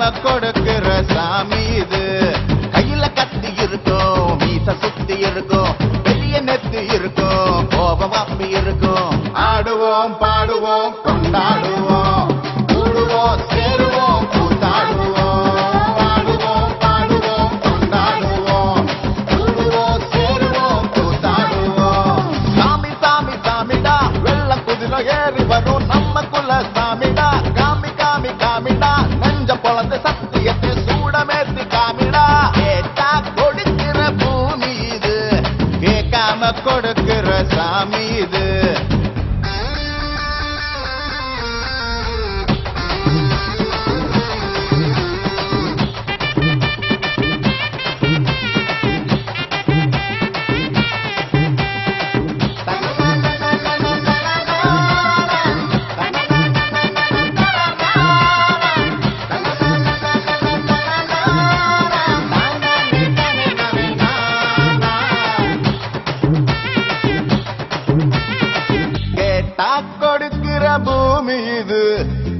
நாம கொடுக்கிற சாமி இது. கையில கத்தி இருக்கும் மீச சுத்தி இருக்கும் பெரிய நெத்தி இருக்கும் கோபம் அப்பி இருக்கும். ஆடுவோம் பாடுவோம் பூமி இது.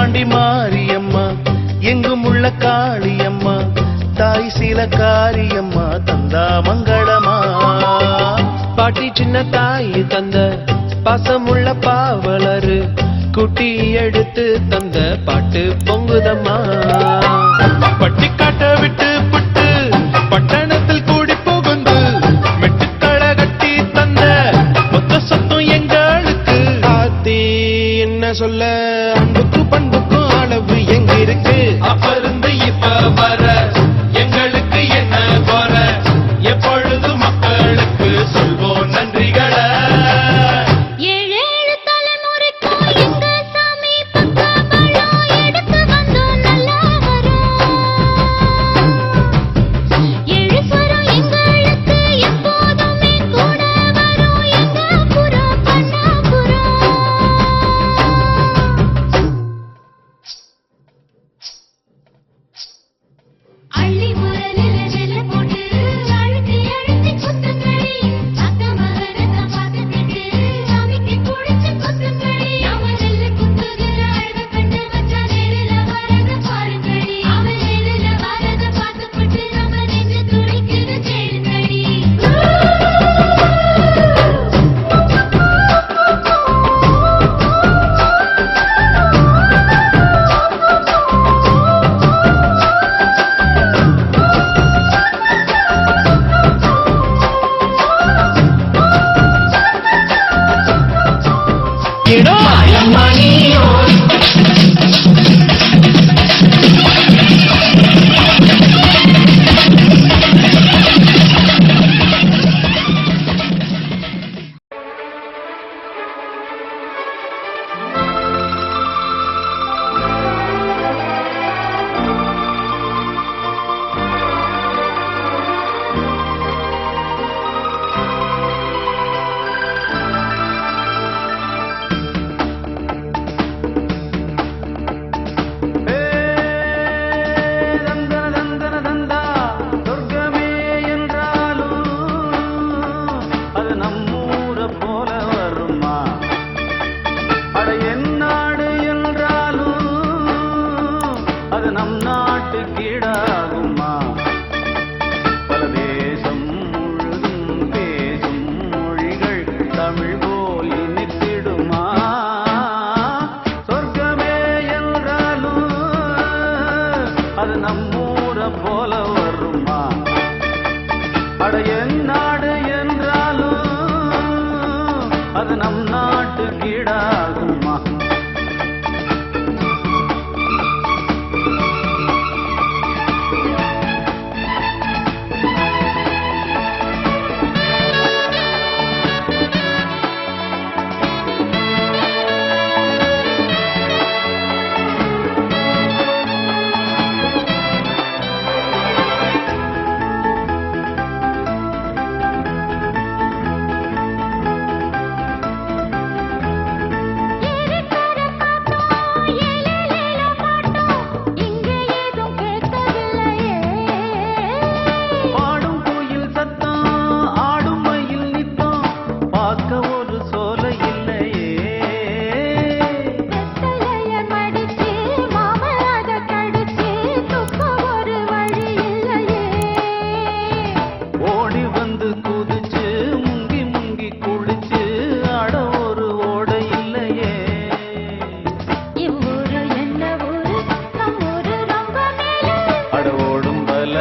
வீரபாண்டி மாரியம்மா எங்கும் உள்ள காளியம்மா தாய் சில காரியம்மா தந்தா மங்களமா. பாட்டி சின்ன தாய் தந்த பாசமுள்ள பாவலரு குட்டி எடுத்து தந்த பாட்டு பொங்குதம்மா. பட்டி காட்ட விட்டு புட்டு பட்டணத்தில் கூடி புகுந்து மெட்டுக்கள கட்டி தந்த மொத்த சொத்தும் எங்களுக்கு. ஆத்தி என்ன சொல்ல? பண்புக்கும் அளவு எங்க இருக்கு அப்ப இருந்து இப்ப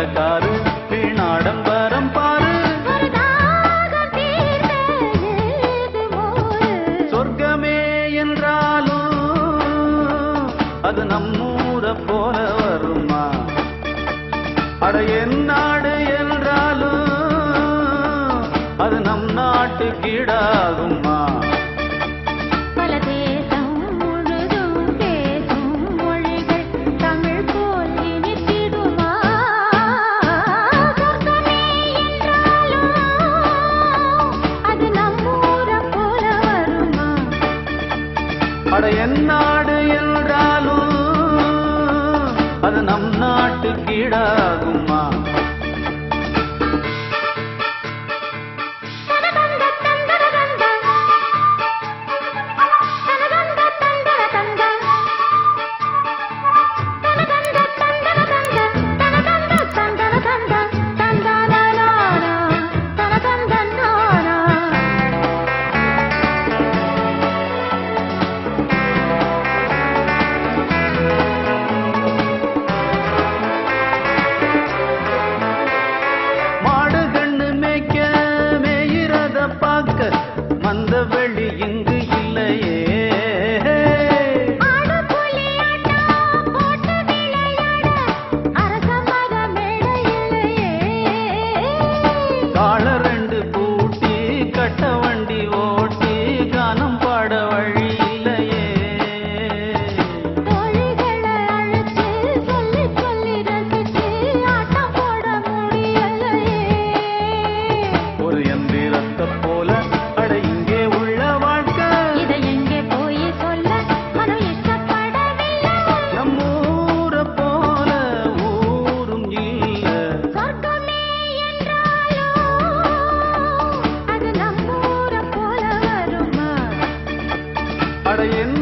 சொந்தக்காரு வீண் ஆடம்பரம் பாரு சொர்க்கமே என்றாலும் அது நம்மூர போல வருமா? அட என் நாடு என்றாலும் அது நம் நாட்டுக்கிடாகுமா கடையின்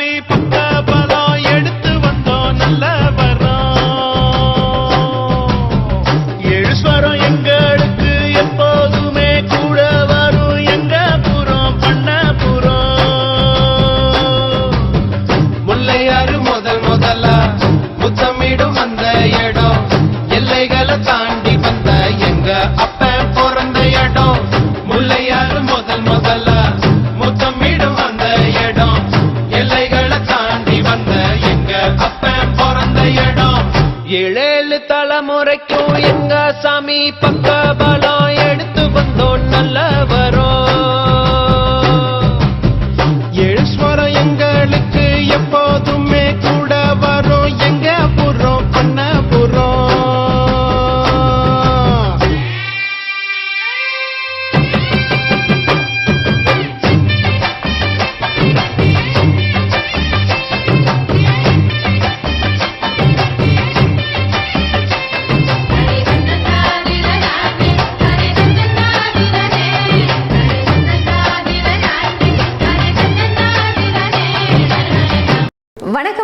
எல்லாமே பக்க பலம் எடுத்து வந்தோம். நல்ல